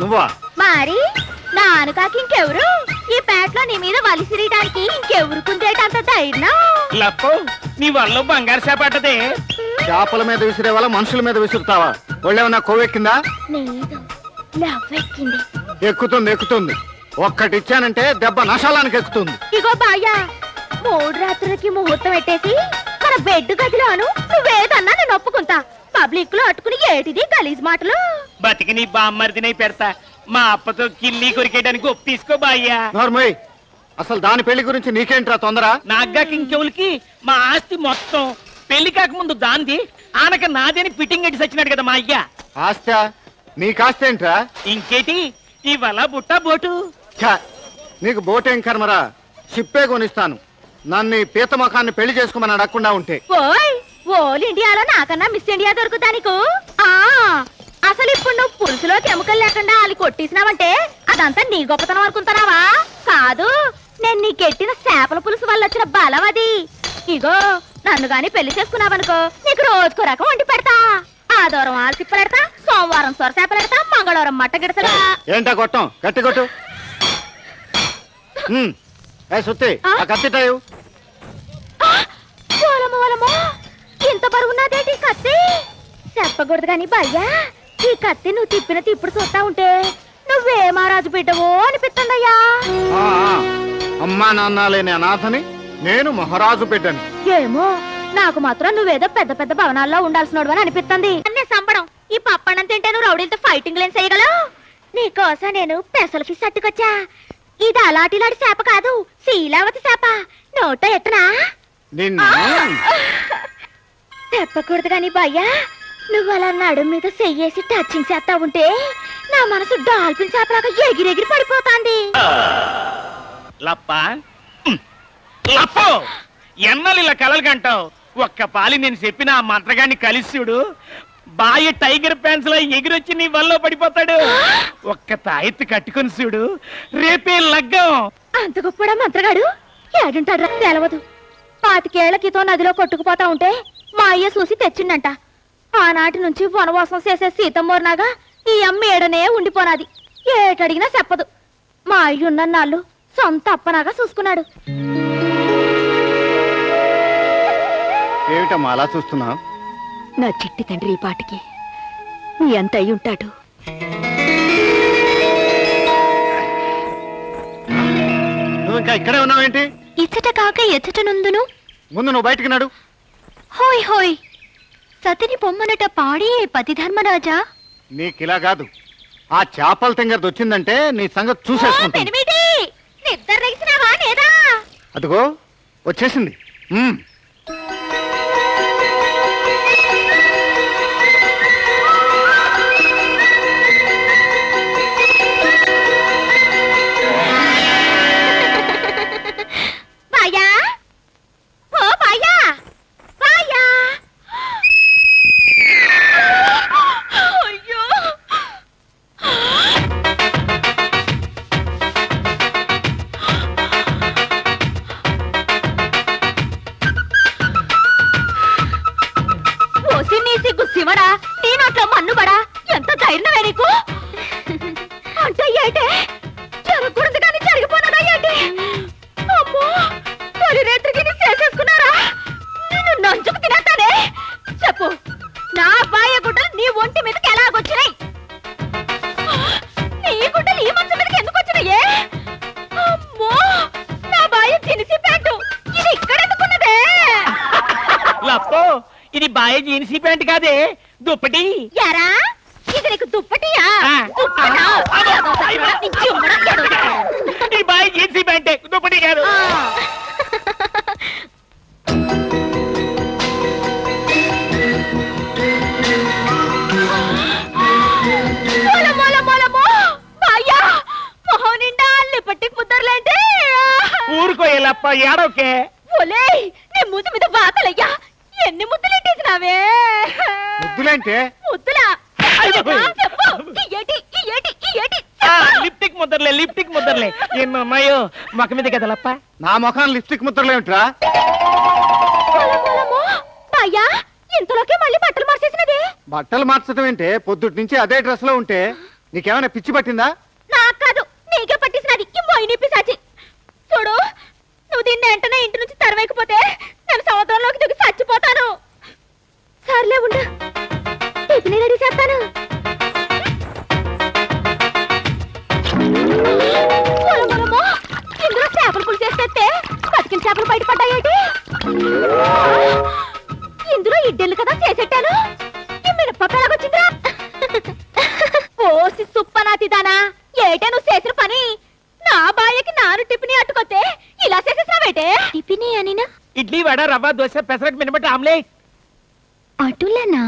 నువ్వా? మరి నాను కాక ఇంకెవరు? ఈ పేటలో నీ మీద వలిసిరియడానికి ఇంకెవరు కుందేటంత ధైర్యం? లప్పు నీ వల్ల బంగారు చేపట్టదే చేపల మీద విసిరే వాళ్ళ మనుషుల మీద విసురుతావా? ఒళ్ళేమన్నా కొవ్వెక్కిందా? ఎక్కుతుంది ఎక్కుతుంది. ఒక్కటి ఇచ్చానంటే దెబ్బ నశాలానికి ఎక్కుతుంది. ఇగో బాయ్యా మూడు రాత్రులకి ముహూర్తం పెట్టేసి మన బెడ్ గదిలోను నువ్వేదన్నా నేను ఒప్పుకుంటా. పబ్లిక్లో అట్టుకుని ఏటిది గలీజ్ మాటలు? బతికి నీ బామ్మరిదినై పెడతా. మా అప్పతో కిల్లి కొరికేయడానికి ఒప్పు తీసుకో బాయ్యా. నోర్మయ్ అసలు దాని పెళ్ళి గురించి నీకేంట్రా తొందర? నాగ్గాక ఇంకెవులకి మా ఆస్తి మొత్తం. పెళ్ళి కాకముందు దాంది ఆనక నాదేని ఫిట్టింగ్ అట్టి సచ్చినాడు కదా మా అయ్య. ఆస్తా? నీ కాస్తేంట్రా ఇంకేటి? ఇవాళ బుట్ట బోటు. ఛ, నీకు బోటేం కర్మరా? షిప్పే కొనిస్తాను. నన్ను ఈ పీత ముఖాన్ని పెళ్ళి చేసుకోమని అడగకుండా ఉంటే. ఓయ్ ఓల్ ఇండియాలో నాకన్నా మిస్ ఇండియా దొరుకుతా నీకు? ఆ అసలు ఇప్పుడు నువ్వు పులుసులోకి ఎముకలు లేకుండా వాళ్ళు కొట్టేసినావంటే అదంతా నీ గొప్పతనం అనుకుంటున్నావా? కాదు నేను నీకెట్టిన చేపల పులుసు వల్ల వచ్చిన బలం అది. ఇగో నన్ను గాని పెళ్ళి చేసుకున్నావనుకో నీకు రోజుకో రకం వండి పెడతా. ఆదివారం ఆల్సి పెడతా సోమవారం సొర చేపలు పెడతా మంగళవారం మట్ట ఏంటా కొట్టం? గట్టి కొట్టు. సుత్తి కత్తిటాయు ఓలమ్మ ఇంత బరువున్నదేంటి కత్తి? చెప్పకూడదు కానీ భయ్యా ఈ కత్తి నువ్వు తిప్పిన తిప్పుడు చూస్తా ఉంటే నువ్వే మహారాజు బిడ్డవో అనిపిస్తుందయ్యా. అమ్మా నాన్న లేని అనాథని నేను మహారాజు బిడ్డని. ఏమో నాకు మాత్రం నువ్వేదో పెద్ద పెద్ద భవనాల్లో ఉండాల్సిన అని అనిపిస్తుంది. అన్నే సంబడం ఈ పప్పణం తింటే నువ్వు రౌడీలతో ఫైటింగ్ లేని చేయగలవు? నీకోసం నేను పెసల ఫిష్ అట్టుకొచ్చా. ఇది అలాంటిలాంటి చేప కాదు శీలావతి చేప. నోట ఎట్టనా? నిన్ను? చెప్పకూడదు కానీ భయ్యా. నువ్వు అలా నడుం మీద చెయ్యేసి టచింగ్ చేస్తా ఉంటే నా మనసు డాల్ఫిన్ చేపలాగా ఎగిరెగిరి పడిపోతాంది. లప్ప. లప్పు. ఎన్నలు ఇలా కలలు కంటావు? ఒక్క పాలి నేను చెప్పిన ఆ మంత్రగాన్ని కలిసిడు బాయి టైగర్ ప్యాంట్స్లో ఎగిరొచ్చి నీ వల్ల పడిపోతాడు. ఒక్క తాయెత్తు కట్టుకుని చూడు. రేపే లగ్గం. అంత గొప్పడా మంత్రగాడు ఏడుంటాడు తెలవదు. పాతికేళ్ళ క్రితం నదిలో కొట్టుకుపోతా ఉంటే మా అయ్య చూసి తెచ్చిండంట. ఆనాటి నుంచి వనవాసం చేసే సీతమ్మోర్నాగా ఈ అమ్మ ఏడనే ఉండిపోనాది. ఏటడిగినా చెప్పదు. మా అయ్య ఉన్న నాళ్ళు సొంత అప్పనాగా చూసుకున్నాడు. ఏమిటమ్మా అలా చూస్తున్నావు? నా చిట్టి తండ్రి ఈ పాటికి నీ అంత అయి ఉంటాడు. నువ్వు ఇంకా ఇక్కడే ఉన్నావేంటి? ఇచ్చట కాక ఎచ్చట నుందును? ముందు నువ్వు బయటికి నడు. హోయ్ హోయ్. సతిని పొమ్మనట పాడి పతి ధర్మరాజా. నీకు ఇలా కాదు. ఆ చేపల తింగరది వచ్చిందంటే నీ సంగతి చూసేసుకుంటాను అదిగో వచ్చేసింది. కాదే దుప్పటి. యారా? ఇది నీకు దుప్పటియా. దుప్పటా? ఈ బాయ్ జీన్సీ ప్యాంటే దుప్పటి కాదు? ఊరుకో లప్ప ఏడోకే. ఒలేయ్, నీ మూతి మీద వాతలయ్యా. ఎన్ని ముద్దులెట్టేసినావే ముద్దులేంటే? ముద్దులా? అయ్యో. చెప్పు. ఈ ఏటి ఈ ఏటి ఈ ఏటి. లిప్టిక్ ముద్దర్లే లిప్టిక్ ముద్దర్లే ఎన్నో ఉన్నాయో మొక్క మీద కదా లప్ప నా ముఖాన్ని లిప్స్టిక్ ముద్రలేమిట్రా. అయ్యా ఇంతలోకే మళ్ళీ బట్టలు మార్చేసినది. బట్టలు మార్చడం ఏంటే? పొద్దుటి నుంచి అదే డ్రెస్లో ఉంటే నీకేమైనా పిచ్చి పట్టిందా? నాకు కాదు నీకే పట్టిసినది ఈ మొయిని పిశాచి. చూడు నువ్వు దీన్ని వెంటనే ఇంటి నుంచి తరవేకపోతే నేను సముద్రంలోకి దిగి చచ్చిపోతాను. సర్లే ఉండు. టిఫిన్ రెడీ చేస్తాను. పొలమొలమో, ఇందులో చేపల పులుసు బతికిన చేపలు బయటపడ్డాయేటి? రవ్వ దోశ పెసరట్ మినబట్టి ఆమ్లెట్. అటులనా?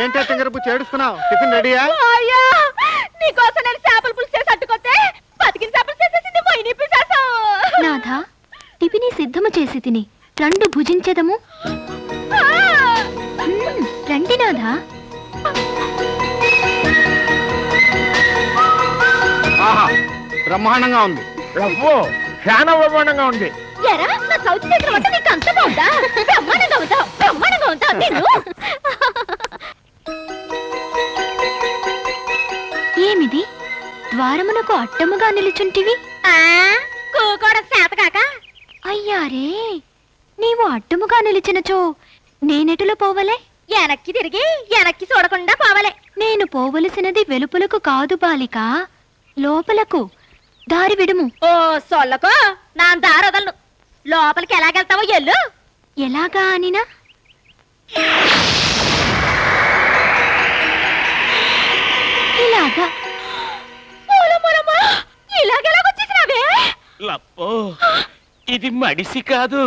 ఏంటో తింగరపు చేడుస్తున్నావు? టిఫిన్ రెడీయా? అయ్యా నీకోసం నేను చేపల పులుసు చేసి అట్టుకొస్తే బతికిన చేపలు చేసేసింది మొయిని పిశాసం నాథ టిఫిని సిద్ధము చేసి తిని. రెండు భుజించెదము. రండి నాథ. ఆహా బ్రహ్మాండంగా ఉంది. రవ్వో చాలా బ్రహ్మాండంగా ఉంది. ఎరా నా సౌత్ చేసిన వంట నీకు అంత బాగుందా బ్రహ్మాండంగా ఉందా? బ్రహ్మాండంగా ఉందా నేను? ఏమిది? ద్వారమునకు అడ్డముగా నిలుచుంటివి? కూకోడ చేత కాక. అయ్యారే నీవు అడ్డముగా నిలిచినచో నేనెటులో పోవలే? వెనక్కి తిరిగి వెనక్కి చూడకుండా పోవాలే. నేను పోవలసినది వెలుపులకు కాదు బాలిక లోపలకు. దారి విడుము. ఓ సొల్లకు నా దారొదలను. లోపలికి ఎలాగెళ్తావో ఎల్లు. ఎలాగా అనినా? ఇది మడిసి కాదు.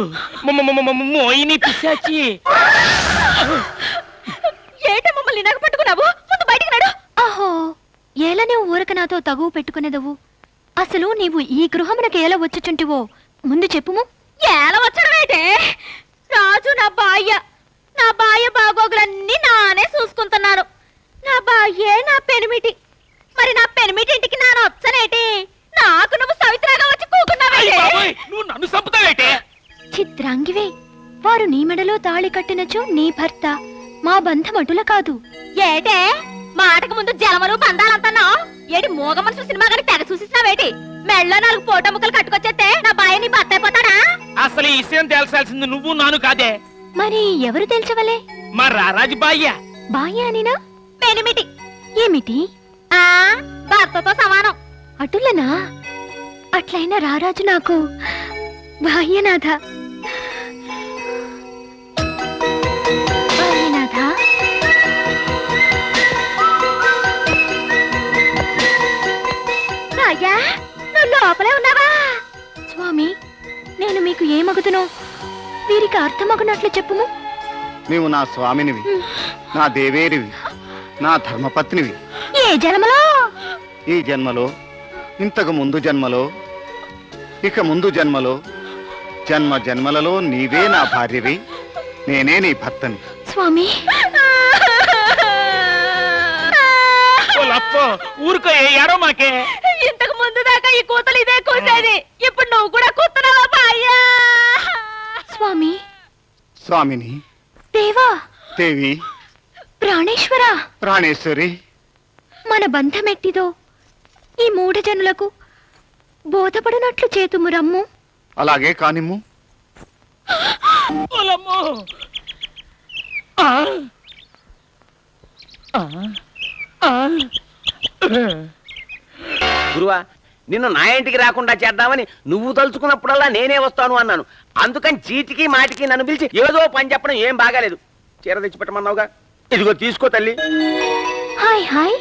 మోయిని పిశాచి. ఏంటి మమ్మల్ని నగ పట్టుకున్నావు? ముందు బయటికి నడు. అహో ఏల నీవు ఊరక నాతో తగువు పెట్టుకునేదవు. అసలు నీవు ఈ గృహమునకు ఎలా వచ్చుచుంటివో? ముందు చెప్పుము. ఏల వచ్చడమేటే రాజు నా బాయ్య. నా బాయ్య బాగోగులన్నీ నానే చూసుకుంటున్నాను. నా బాయ్యే నా పెనిమిటి. మరి నా పెనిమిటి ఇంటికి నాన్న వచ్చనేటి నాకు నువ్వు సవిత్రాగా వచ్చి అయ్ కూకున్నావేటే బాబోయ్, నువ్వు నన్ను చంపుతావేటే? చిత్రాంగివే వారు నీ మెడలో తాళి కట్టినచో నీ భర్త మా బంధమటుల కాదు. ఏటే మాటకు ముందు జలమలు బంధాలంటున్నావు ఏటి మూగ మనుషులు సినిమా కానీ తెగ చూసినావేటి మెళ్ళో నాలుగు పోటో ముక్కలు కట్టుకొచ్చేస్తే నా బాయ్య నీ భర్త అయిపోతాడా అసలు ఈ విషయం తేల్చాల్సింది నువ్వు నాను కాదే. మరి ఎవరు తెలుసవలే మా రారాజు బాయ్య. బాయ్య అనినా? పెనిమిటి. ఏమిటి? ఆ భర్తతో సమానం. అటులనా? అట్లయినా రారాజు నాకు బాహ్యనాథ బాహ్యనాథ అయ్యా నువ్వు లోపలే ఉన్నావా? స్వామి నేను మీకు ఏమగుతునో వీరికి అర్థమగునట్లు చెప్పుము. నీవు నా స్వామినివి నా దేవేరివి నా ధర్మపత్నివి. ఏ జన్మలో? ఈ జన్మలో ఇంతకు ముందు జన్మలో ఇక ముందు జన్మలో జన్మ జన్మలలో నీవే నా భార్యవి నేనే నీ భర్తని. స్వామి. ఊరుకో ఏడో మాకే. ఇంతకు ముందు దాకా ఈ కూతలు ఇదే కూసేది. ఇప్పుడు నువ్వు కూడా కూతున్నావా బాయ్యా? స్వామి. స్వామిని. దేవా. దేవి. ప్రాణేశ్వర. ప్రాణేశ్వరి. మన బంధమెట్టిదో? ఈ మూఢ జనులకు బోధపడినట్లు చేతుము రమ్ము. అలాగే కానిమ్ము. గురువా నిన్ను నా ఇంటికి రాకుండా చేద్దామని నువ్వు తలుచుకున్నప్పుడల్లా నేనే వస్తాను అన్నాను. అందుకని చీటికి మాటికి నన్ను పిలిచి ఏదో పని చెప్పడం ఏం బాగాలేదు. చీర తెచ్చిపెట్టమన్నావుగా? ఇదిగో తీసుకో తల్లి. Hi hi.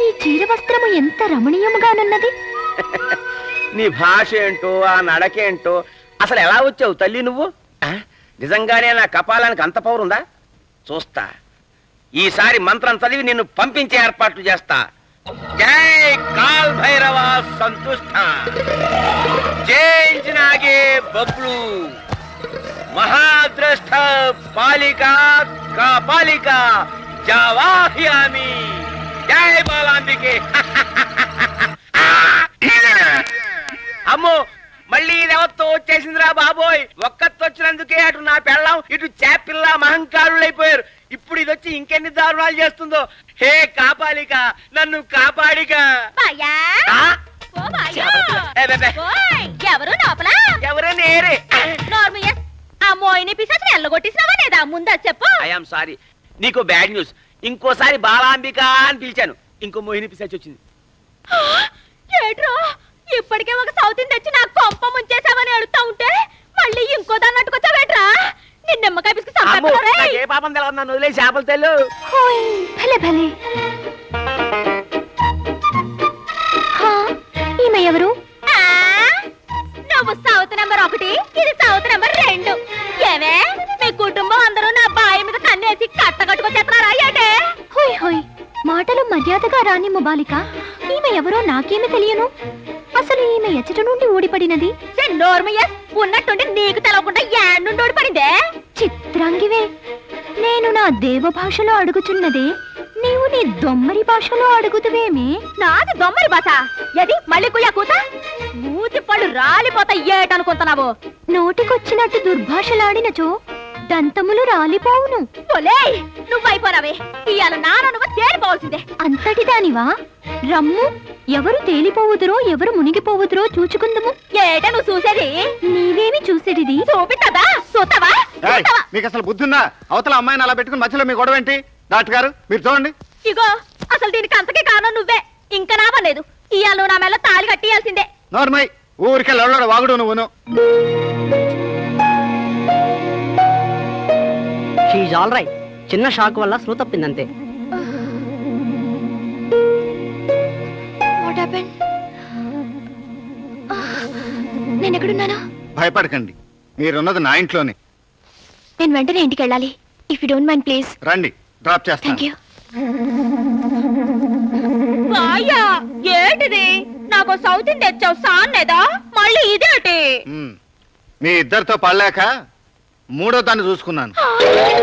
ఈ చీర వస్త్రము ఎంత రమణీయముగానున్నది? నీ భాష ఏంటో ఆ నడకేంటో అసలు ఎలా వచ్చావు తల్లి నువ్వు? ఆ? నిజంగానే నా కపాలానికి అంత పౌరుందా చూస్తా. ఈసారి మంత్రం చదివి నిన్ను పంపించే ఏర్పాట్లు చేస్తా. జై కాల్ భైరవ సంతుష్ట. జయించినాగే నాగే బబ్లు. మహాద్రష్ట పాలిక కాపాలిక జవాహ్యామి. జై బాలాంబికే అమ్మో మళ్ళీ ఇదెవత్తో వచ్చేసిందిరా బాబోయ్? ఒక్కతో వచ్చినందుకే అటు నా పెళ్ళం ఇటు చేపిల్ల మహంకారులైపోయారు. ఇప్పుడు ఇది వచ్చి ఇంకెన్ని దారుణాలు చేస్తుందో? హే కాపాలిక నన్ను కాపాడిక. ఎవరు లోపల? ఎవరే నేరే? నార్మల్ ఆ మోయిని పిశాచిని ఎల్లగొట్టేసినావా లేదా? ముందా చెప్పు. I'm sorry. నీకు బ్యాడ్ న్యూస్. ఇంకోసారి బాలాంబిక అని పిలిచాను. ఇంకో మోహిని పిశాచి వచ్చింది. ఇప్పటికే ఒక సౌతిని తెచ్చి నాకు కొంప ముంచేసావని అడుగుతా ఉంటే మళ్ళీ ఇంకో దాన్ని అట్టుకొచ్చావేట్రా నిన్న నిమ్మకాయ పిసికి ఏ పాపం తెలవదు నన్ను వదిలే చేపల తెలు భలే భలే. ఈమె ఎవరు? నువ్వు సౌత్ నెంబర్ ఒకటి ఇది సౌత్ నెంబర్ రెండు. ఏమే? రాని ముబాలిక? ఈమె ఎవరో నాకేమి తెలియను. అసలు ఈమె ఎచ్చట నుండి ఊడిపడినది? నోర్మయస్ ఉన్నట్టుండి నీకు తెలవకుండా యాడ్ పడిందే చిత్రాంగివే నేను నా దేవ భాషలో అడుగుచున్నదే నీవు నీ దొమ్మరి భాషలో అడుగుతువేమే? నాది దొమ్మరి బాస ఎది మళ్ళీ కుయ్యా కూత? మూతి పళ్ళు రాలిపోతాయి ఏటనుకుంటున్నావు? నోటికొచ్చినట్టు దుర్భాషలాడినచో దంతములు రాలిపోవును. ఒలే నువ్వైపోరావే. ఇవాళ నాన్న నువ్వు తేలిపోవాల్సిందే. అంతటి దానివా? రమ్ము ఎవరు తేలిపోవుదురో ఎవరు మునిగిపోవుదురో చూచుకుందుము. ఏట నువ్వు చూసేది? నీవేమి చూసేటిది? చూపిట్టదా ఏయ్, చూస్తావా? మీకు అసలు బుద్ధి ఉందా అవతల అమ్మాయిని అలా పెట్టుకుని మధ్యలో మీ గొడవ ఏంటి డాక్టర్ గారు మీరు చూడండి. ఇగో అసలు దీనికి అంతకే కారణం నువ్వే. ఇంకా నావలేదు ఇవాళ నువ్వు నా మెల్ల తాళి కట్టియాల్సిందే. నోర్మై ఊరికే లొల్లడ వాగుడు నువ్వును. షీఈ్ ఆల్ రైట్ చిన్న షాక్ వల్ల స్పృహ తప్పిందంతే. వాట్ హ్యాపెన్ నేను ఎక్కడున్నాను? భయపడకండి. మీరున్నది నా ఇంట్లోనే. నేను వెంటనే ఇంటికి వెళ్ళాలి. If you don't mind please రండి డ్రాప్ థ్యాంక్ చేస్తాను యూ వాయ్యా ఏంటిది? నాకు సౌతిని తెచ్చావు సాన్నేదా? మళ్ళీ ఇదేటి? మ్, మీ ఇద్దరితో పడలేక మూడో దాన్ని చూసుకున్నాను.